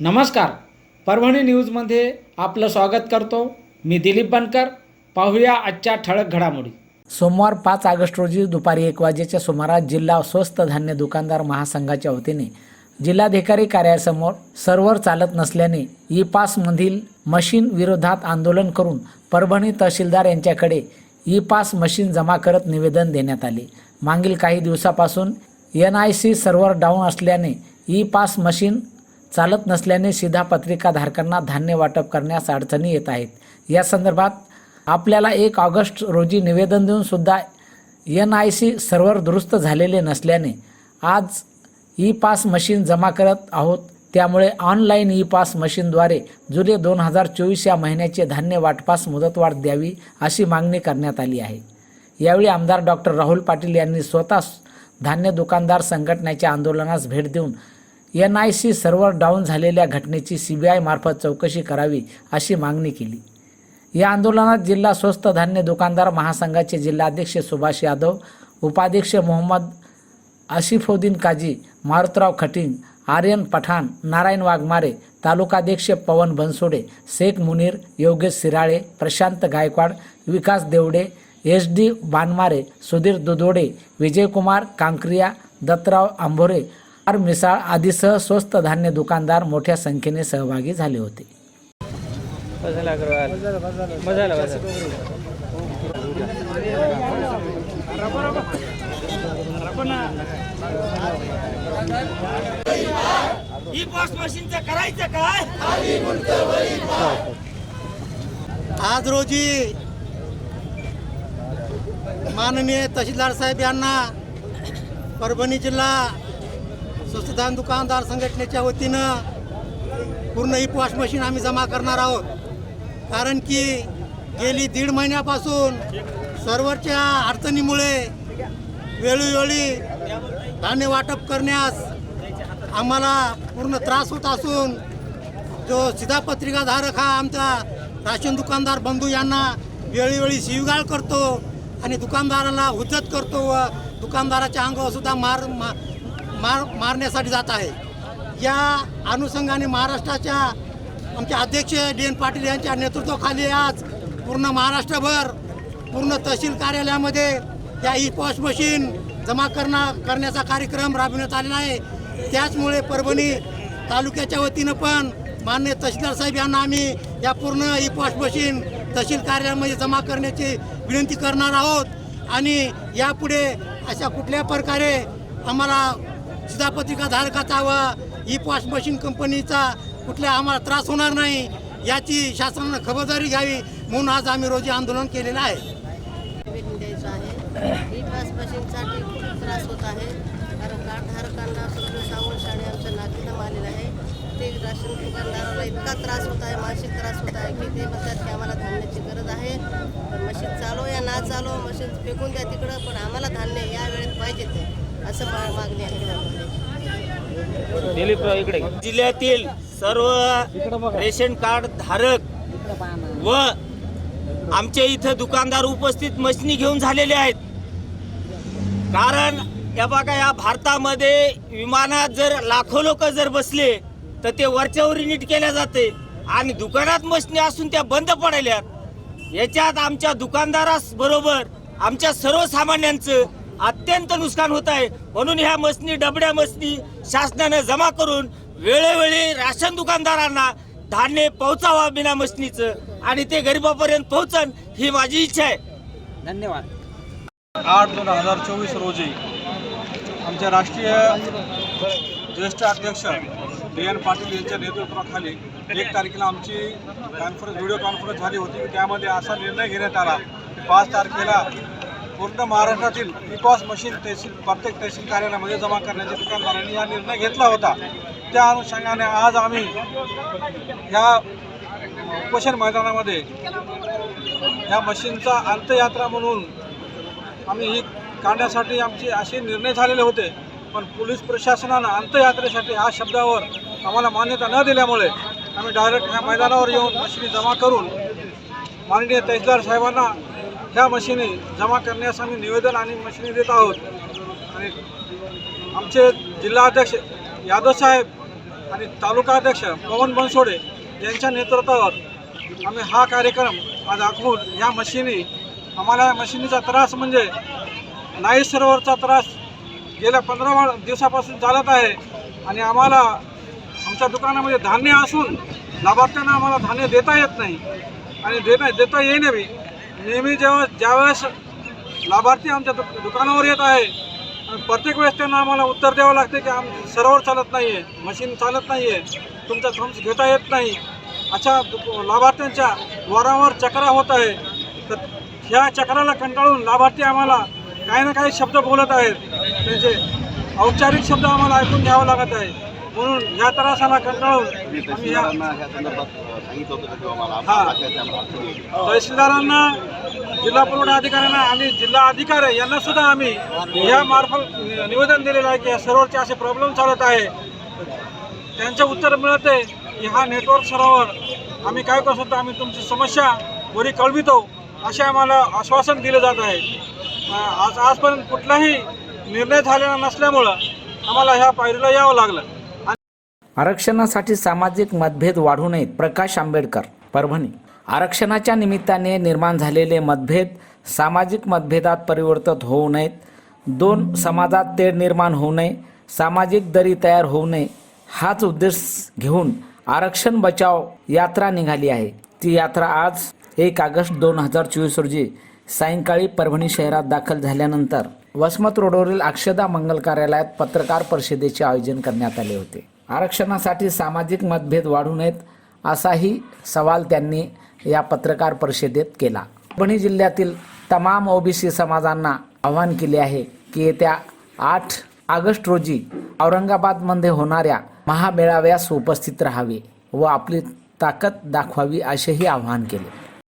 नमस्कार. परभणी न्यूजमध्ये आपलं स्वागत करतो. मी दिलीप बनकर. पाहूया आजच्या ठळक घडामोडी. सोमवार पाच ऑगस्ट रोजी दुपारी एक वाजेच्या सुमारास जिल्हा स्वस्त धान्य दुकानदार महासंघाच्या वतीने जिल्हाधिकारी कार्यालयासमोर सर्व्हर चालत नसल्याने ई पासमधील मशीन विरोधात आंदोलन करून परभणी तहसीलदार यांच्याकडे ई पास मशीन जमा करत निवेदन देण्यात आले. मागील काही दिवसापासून N I C server down असल्याने ई पास मशीन चालत नसल्याने शिधापत्रिका धारकांना धान्य वाटप करण्यास अडचणी येत आहेत. या संदर्भात आपल्याला एक ऑगस्ट रोजी निवेदन देऊन सुद्धा एन आय सी सर्व्हर दुरुस्त झालेले नसल्याने आज ई पास मशीन जमा करत आहोत. त्यामुळे ऑनलाईन ई पास मशीनद्वारे जुलै दोन हजार चोवीस या महिन्याचे धान्य वाटपास मुदतवाढ द्यावी अशी मागणी करण्यात आली आहे. यावेळी आमदार डॉक्टर राहुल पाटील यांनी स्वतः धान्य दुकानदार संघटनेच्या आंदोलनास भेट देऊन N I C server down झालेल्या घटनेची सी बी आयमार्फत चौकशी करावी अशी मागणी केली. या आंदोलनात जिल्हा स्वस्त धान्य दुकानदार महासंघाचे जिल्हाध्यक्ष सुभाष यादव उपाध्यक्ष मोहम्मद आसिफुद्दीन काजी मारुतराव खटिंग आर्यन पठाण नारायण वाघमारे तालुकाध्यक्ष Pawan Bansode Shaikh Munir Yogesh Sirale Prashant Gaikwad Vikas Devde S D Banmare Sudhir Dudhode Vijaykumar Kankriya Dattarao Ambhore R Misal आदीसह स्वस्त धान्य दुकानदार मोठ्या संख्येने सहभागी झाले होते. ही करायचं काय? आज रोजी माननीय तहसीलदार साहेब यांना परभणी जिल्हा स्वस्तधान दुकानदार संघटनेच्या वतीनं पूर्ण ही वॉश मशीन आम्ही जमा करणार आहोत. कारण की गेली दीड महिन्यापासून सर्वच्या अडचणीमुळे वेळोवेळी धान्य वाटप करण्यास आम्हाला पूर्ण त्रास होत असून जो सिधापत्रिकाधारक हा आमचा राशन दुकानदार बंधू यांना वेळोवेळी शिवगाळ करतो आणि दुकानदाराला हुज्जत करतो व दुकानदाराच्या अंगावर सुद्धा मार मा- मार मारण्यासाठी जात आहे. या अनुषंगाने महाराष्ट्राच्या आमचे अध्यक्ष डी एन पाटील यांच्या नेतृत्वाखाली आज पूर्ण महाराष्ट्रभर पूर्ण तहसील कार्यालयामध्ये या ई पॉश मशीन जमा करणार करण्याचा कार्यक्रम राबविण्यात आलेला आहे. त्याचमुळे परभणी तालुक्याच्या वतीनं पण मान्य तहसीलदार साहेब यांना आम्ही या पूर्ण ई पॉश मशीन तहसील कार्यालयामध्ये जमा करण्याची विनंती करणार आहोत. आणि यापुढे अशा कुठल्या प्रकारे आम्हाला शिधापत्रिका धारकाचा व ई पॉश मशीन कंपनीचा कुठल्या आम्हाला त्रास होणार नाही याची शासनानं खबरदारी घ्यावी म्हणून आज आम्ही रोजी आंदोलन केलेलं आहे. निवेदन द्यायचं आहे ई पास मशीनसाठी खूप त्रास होत आहे कारण कार्डधारकांना सगळं सावळ शाळे आमच्या नाकीनं आलेलं आहे. ते राशन दुकानदाराला इतका त्रास होत आहे मानसिक त्रास होत आहे की ते म्हणतात की आम्हाला धान्याची गरज आहे. मशीन चालव या ना चालव मशीन फेकून द्या तिकडं पण आम्हाला धान्य या वेळेत पाहिजे ते. असं मा- मागणी आहे ग्रामपंचायतीची. दिलीपराव इकडे. जिल्ह्यातील सर्व रेशन कार्ड धारक व आमच्या इथं दुकानदार उपस्थित मशनी घेऊन झालेले आहेत. कारण या बघा या भारतामध्ये विमानात जर लाखो लोक जर बसले तर ते वरच्यावर नीट केल्या जाते. आणि दुकानात मशनी असून त्या बंद पडल्यात याच्यात आमच्या दुकानदारास बरोबर आमच्या सर्वसामान्यांचं अत्यंत नुकसान होत आहे. म्हणून ह्या मसनी डबड्या मसनी शासनानं जमा करून वेळोवेळी राशन दुकानदारांना धान्य पोहोचावा बिना मसनीचं आणि ते गरिबापर्यंत पोहोचन ही माझी इच्छा आहे. धन्यवाद. आठ दोन हजार चोवीस रोजी आमच्या राष्ट्रीय ज्येष्ठ अध्यक्ष डी एन पाटील यांच्या नेतृत्वाखाली एक तारखेला आमची कॉन्फरन्स व्हिडिओ कॉन्फरन्स झाली होती. त्यामध्ये असा निर्णय घेण्यात आला पाच तारखेला पूर्ण महाराष्ट्रातील विकॉस मशीन तहसील प्रत्येक तहसील कार्यालयामध्ये जमा करण्याच्या दुकानदारांनी हा निर्णय घेतला होता. त्या अनुषंगाने आज आम्ही ह्या उपोषण मैदानामध्ये ह्या मशीनचा अंतयात्रा म्हणून आम्ही ही काढण्यासाठी आमचे असे निर्णय झालेले होते. पण पोलीस प्रशासनानं अंतयात्रेसाठी ह्या शब्दावर आम्हाला मान्यता न दिल्यामुळे आम्ही डायरेक्ट ह्या मैदानावर येऊन मशिनी जमा करून माननीय तहसीलदार साहेबांना ह्या मशिनी जमा करण्यास आम्ही निवेदन आणि मशिनी देत आहोत. आणि आमचे जिल्हाध्यक्ष यादव साहेब आणि तालुका अध्यक्ष पवन बनसोडे यांच्या नेतृत्वावर आम्ही हा कार्यक्रम आज आखून ह्या मशिनी आम्हाला या मशिनीचा त्रास म्हणजे नाई सरोवरचा त्रास गेल्या पंधरा दिवसापासून चालत आहे आणि आम्हाला आमच्या दुकानामध्ये धान्य असून लाभार्थ्यांना आम्हाला धान्य देता येत नाही. आणि देता देता येईनही नेहमी जेव्हा ज्यावेळेस लाभार्थी आमच्या दु दुकानावर येत आहे प्रत्येक वेळेस त्यांना आम्हाला उत्तर द्यावं लागते की आम सर्वर चालत नाही आहे मशीन चालत नाही आहे तुमचा थम्स घेता येत नाही. अशा दु- लाभार्थ्यांच्या वारंवार चक्रा होत आहे. तर ह्या चक्राला कंटाळून लाभार्थी आम्हाला काही ना काही शब्द बोलत आहेत. त्यांचे औपचारिक शब्द आम्हाला ऐकून घ्यावं लागत आहे. म्हणून ह्या त्रासाला कंटाळून आम्ही हा. तहसीलदारांना जिल्हा पुरवठा अधिकाऱ्यांना आणि जिल्हा अधिकारी यांना सुद्धा आम्ही या मार्फत निवेदन दिलेलं आहे की या सर्व्हरचे असे प्रॉब्लेम चालत आहे. त्यांचे उत्तर मिळते की हा नेटवर्क सर्व्हर आम्ही काय करू शकतो आम्ही तुमची समस्या वरी कळवितो असे आम्हाला आश्वासन दिले जात आहे. आज आजपर्यंत कुठलाही निर्णय झालेला नसल्यामुळं आम्हाला ह्या पायरीला यावं लागलं. आरक्षणासाठी सामाजिक मतभेद वाढू नयेत प्रकाश आंबेडकर परभणी. आरक्षणाच्या निमित्ताने निर्माण झालेले मतभेद सामाजिक मतभेदात परिवर्तित होऊ नयेत. दोन समाजात तेढ निर्माण होऊ नये सामाजिक दरी तयार होऊ नये. हाच उद्देश घेऊन आरक्षण बचाव यात्रा निघाली आहे. ती यात्रा आज एक ऑगस्ट दोन हजार चोवीस रोजी सायंकाळी परभणी शहरात दाखल झाल्यानंतर वसमत रोडवरील अक्षदा मंगल कार्यालयात पत्रकार परिषदेचे आयोजन करण्यात आले होते. आरक्षणासाठी सामाजिक मतभेद वाढू नयेत असाही सवाल त्यांनी या पत्रकार परिषदेत केला. परभणी जिल्ह्यातील तमाम ओबीसी समाजांना आवाहन केले आहे की येत्या आठ ऑगस्ट रोजी औरंगाबादमध्ये होणाऱ्या महामेळाव्यास उपस्थित राहावे व आपली ताकद दाखवावी असेही आवाहन केले.